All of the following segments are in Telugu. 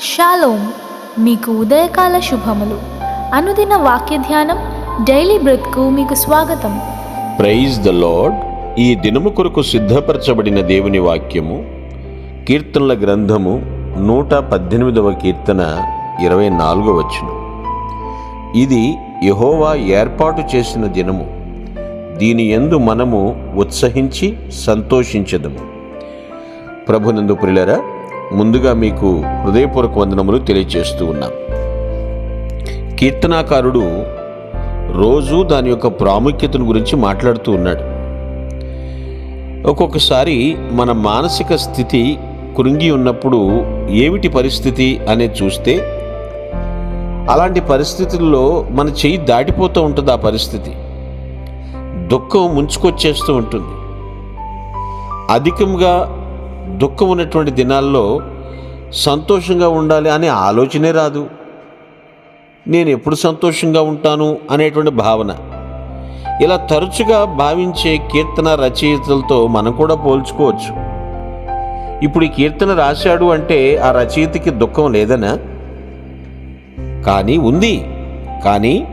షాలోమ్ మీకు ఉదయకాల శుభములు. అనుదిన వాక్య ధ్యానం డైలీ బ్రెత్కు మీకు స్వాగతం. Praise the lord. ఈ దినము కొరకు సిద్ధపరచబడిన దేవుని వాక్యము కీర్తనల గ్రంథము నూట పద్దెనిమిదవ కీర్తన ఇరవై నాలుగవ వచ్చును ఇది యహోవా ఏర్పాటు చేసిన దినము. దీని ఎందు మనము ఉత్సహించి సంతోషించదము. ప్రభునందు ప్రిలరా ముందుగా మీకు హృదయపూర్వక వందనములు తెలియజేస్తూ ఉన్నాం. కీర్తనాకారుడు రోజు దాని యొక్క ప్రాముఖ్యతను గురించి మాట్లాడుతూ ఉన్నాడు. ఒక్కొక్కసారి మన మానసిక స్థితి కృంగి ఉన్నప్పుడు ఏమిటి పరిస్థితి అనేది చూస్తే అలాంటి పరిస్థితుల్లో మన చెయ్యి దాటిపోతూ ఉంటుంది ఆ పరిస్థితి. దుఃఖం ముంచుకొచ్చేస్తూ ఉంటుంది. అధికంగా దుఃఖం ఉన్నటువంటి దినాల్లో సంతోషంగా ఉండాలి అనే ఆలోచనే రాదు. నేను ఎప్పుడు సంతోషంగా ఉంటాను అనేటువంటి భావన. ఇలా తరచుగా భావించే కీర్తన రచయితలతో మనం కూడా పోల్చుకోవచ్చు. ఇప్పుడు ఈ కీర్తన రాశాడు అంటే ఆ రచయితకి దుఃఖం లేదనా? కానీ ఉంది. కానీ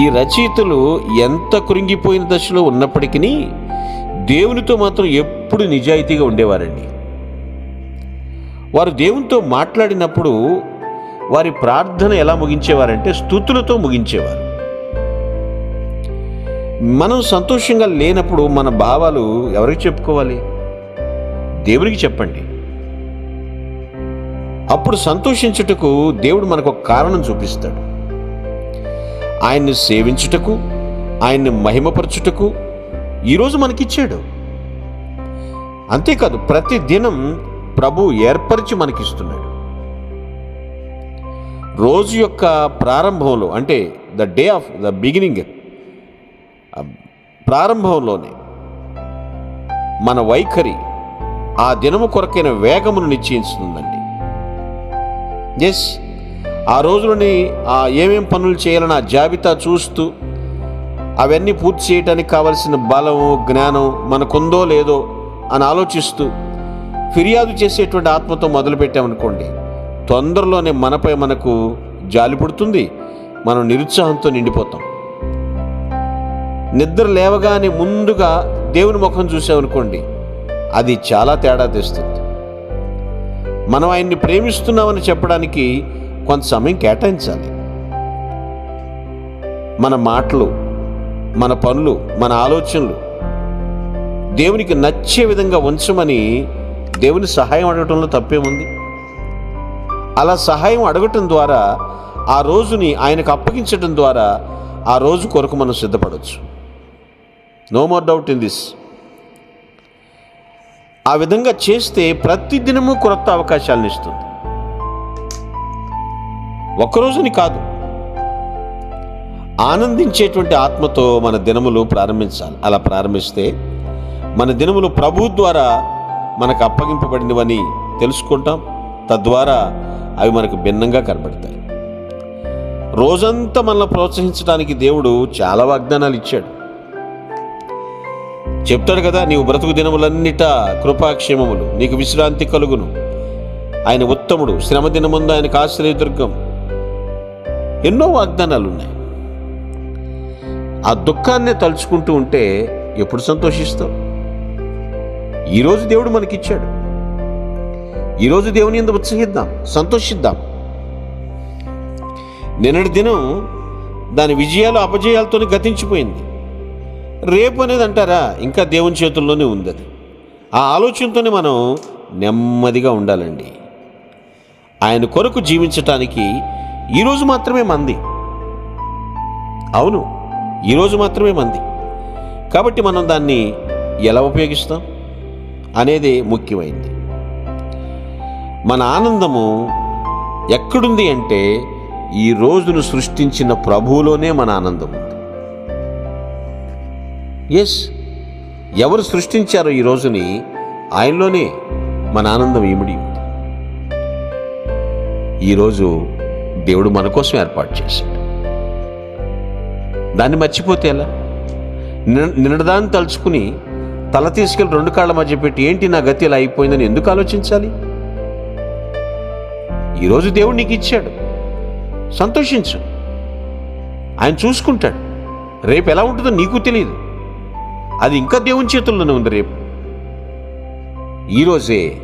ఈ రచయితలు ఎంత కృంగిపోయిన దశలో ఉన్నప్పటికీ దేవునితో మాత్రం ఎప్పుడు నిజాయితీగా ఉండేవారండి. వారు దేవునితో మాట్లాడినప్పుడు వారి ప్రార్థన ఎలా ముగించేవారంటే స్థుతులతో ముగించేవారు. మనం సంతోషంగా లేనప్పుడు మన భావాలు ఎవరికి చెప్పుకోవాలి? దేవునికి చెప్పండి. అప్పుడు సంతోషించుటకు దేవుడు మనకు ఒక కారణం చూపిస్తాడు. ఆయన్ని సేవించుటకు ఆయన్ని మహిమపరచుటకు ఈరోజు మనకిచ్చాడు. అంతేకాదు ప్రతి దినం ప్రభు ఏర్పరిచి మనకిస్తున్నాడు. రోజు యొక్క ప్రారంభంలో అంటే the day of the beginning ప్రారంభంలోనే మన వైఖరి ఆ దినము కొరకైన వేగమును నిశ్చయిస్తుందండి ఎస్ ఆ రోజులని ఆ ఏమేం పనులు చేయాలని ఆ జాబితా చూస్తూ అవన్నీ పూర్తి చేయడానికి కావలసిన బలము జ్ఞానం మనకుందో లేదో అని ఆలోచిస్తూ ఫిర్యాదు చేసేటువంటి ఆత్మతో మొదలుపెట్టామనుకోండి తొందరలోనే మనపై మనకు జాలి పుడుతుంది మనం నిరుత్సాహంతో నిండిపోతాం. నిద్ర లేవగానే ముందుగా దేవుని ముఖం చూసామనుకోండి అది చాలా తేడా తెస్తుంది. మనం ఆయన్ని ప్రేమిస్తున్నామని చెప్పడానికి కొంత సమయం కేటాయించాలి. మన మాటలు మన పనులు మన ఆలోచనలు దేవునికి నచ్చే విధంగా ఉంచమని దేవుని సహాయం అడగటంలో తప్పేముంది అలా సహాయం అడగటం ద్వారా ఆ రోజుని ఆయనకు అప్పగించడం ద్వారా ఆ రోజు కొరకు మనం సిద్ధపడవచ్చు no more doubt in this ఆ విధంగా చేస్తే ప్రతి దినము కొత్త అవకాశాలను ఇస్తుంది. ఒక్కరోజుని కాదు. ఆనందించేటువంటి ఆత్మతో మన దినములు ప్రారంభించాలి. అలా ప్రారంభిస్తే మన దినములు ప్రభు ద్వారా మనకు అప్పగింపబడినవని తెలుసుకుంటాం. తద్వారా అవి మనకు భిన్నంగా కనబడతాయి. రోజంతా మనల్ని ప్రోత్సహించడానికి దేవుడు చాలా వాగ్దానాలు ఇచ్చాడు. చెప్తాడు కదా నీవు బ్రతుకు దినములన్నిట కృపాక్షేమములు నీకు విశ్రాంతి కలుగును. ఆయన ఉత్తముడు శ్రమ దినముందు ఆయనకు ఆశ్రయదుర్గం ఎన్నో వాగ్దానాలు ఉన్నాయి ఆ దుఃఖాన్ని తలుచుకుంటూ ఉంటే ఎప్పుడు సంతోషిస్తావు? ఈరోజు దేవుడు మనకిచ్చాడు. ఈరోజు దేవుని ఎందుకు ఉత్సహిద్దాం? సంతోషిద్దాం. నిన్నటి దినం దాని విజయాలు అపజయాలతో గతించిపోయింది. రేపు అనేది అంటారా? ఇంకా దేవుని చేతుల్లోనే ఉంది అది ఆ ఆలోచనతోనే మనం నెమ్మదిగా ఉండాలండి. ఆయన కొరకు జీవించటానికి ఈరోజు మాత్రమే మంది. అవును. ఈరోజు మాత్రమే మంది. కాబట్టి మనం దాన్ని ఎలా ఉపయోగిస్తాం అనేది ముఖ్యమైంది. మన ఆనందము ఎక్కడుంది అంటే ఈ రోజును సృష్టించిన ప్రభువులోనే మన ఆనందం ఉంది. ఎస్ ఎవరు సృష్టించారో ఈ రోజుని ఆయనలోనే మన ఆనందం ఇమిడి ఉంది. ఈరోజు దేవుడు మన కోసం ఏర్పాటు చేశాడు. దాన్ని మర్చిపోతే ఎలా? నిన్న నిన్నదాన్ని తలుచుకుని తల తీసుకెళ్ళి రెండు కాళ్ళ మధ్య పెట్టి ఏంటి నా గతి ఇలా అయిపోయిందని ఎందుకు ఆలోచించాలి? ఈరోజు దేవుడు నీకు ఇచ్చాడు. సంతోషించు. ఆయన చూసుకుంటాడు. రేపు ఎలా ఉంటుందో నీకు తెలియదు అది ఇంకా దేవుని చేతుల్లోనే ఉంది రేపు. ఈరోజే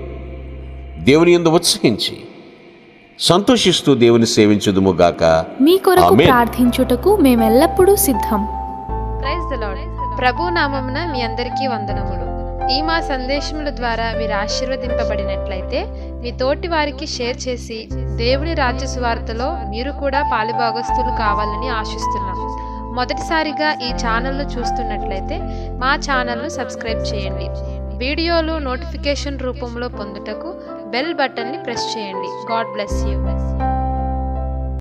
దేవుని ఎందు ఉత్సహించి సంతోషిస్తూ దేవుని సేవించుదుము గాక మీ కొరకు ఆమేన్. ప్రార్థించుటకు మేమెల్లప్పుడూ సిద్ధం. Praise the lord. ప్రభు నామమున మీ అందరికీ వందనములు. ఈ మా సందేశముల ద్వారా మీరు ఆశీర్వదింపబడినట్లయితే మీ తోటి వారికి షేర్ చేసి దేవుని రాజ్య సువార్తలో మీరు కూడా పాలుభాగస్తులు కావాలని ఆశిస్తున్నాం. మొదటిసారిగా ఈ ఛానల్ను చూస్తున్నట్లయితే మా ఛానల్ను సబ్స్క్రైబ్ చేయండి. వీడియోలు నోటిఫికేషన్ రూపంలో పొందుటకు బెల్ బటన్ని ప్రెస్ చేయండి. God bless you.